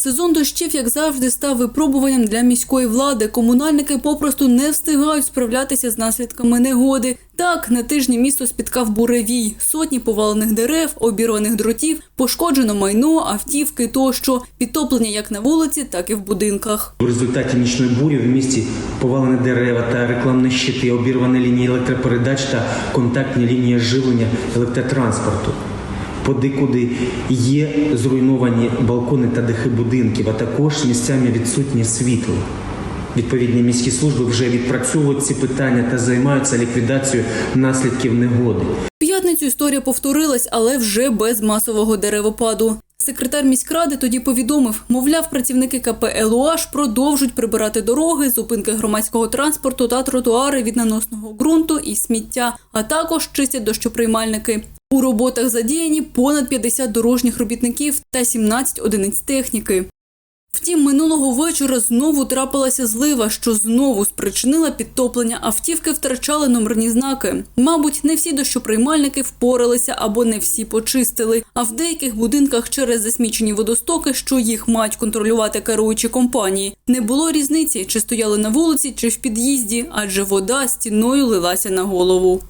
Сезон дощів, як завжди, став випробуванням для міської влади. Комунальники попросту не встигають справлятися з наслідками негоди. Так, на тижні місто спіткав буревій, сотні повалених дерев, обірваних дротів, пошкоджено майно, автівки тощо, підтоплення як на вулиці, так і в будинках. У результаті нічної бурі в місті повалені дерева та рекламні щити, обірвані лінії електропередач та контактні лінії живлення електротранспорту. Подекуди є зруйновані балкони та дахи будинків, а також місцями відсутнє світло. Відповідні міські служби вже відпрацьовують ці питання та займаються ліквідацією наслідків негоди. П'ятницю історія повторилась, але вже без масового деревопаду. Секретар міськради тоді повідомив, мовляв, працівники КП «ЛУАЖ» продовжують прибирати дороги, зупинки громадського транспорту та тротуари від наносного ґрунту і сміття, а також чистять дощоприймальники. У роботах задіяні понад 50 дорожніх робітників та 17 одиниць техніки. Втім, минулого вечора знову трапилася злива, що знову спричинила підтоплення. Автівки втрачали номерні знаки. Мабуть, не всі дощоприймальники впоралися або не всі почистили. А в деяких будинках через засмічені водостоки, що їх мають контролювати керуючі компанії, не було різниці, чи стояли на вулиці, чи в під'їзді, адже вода стіною лилася на голову.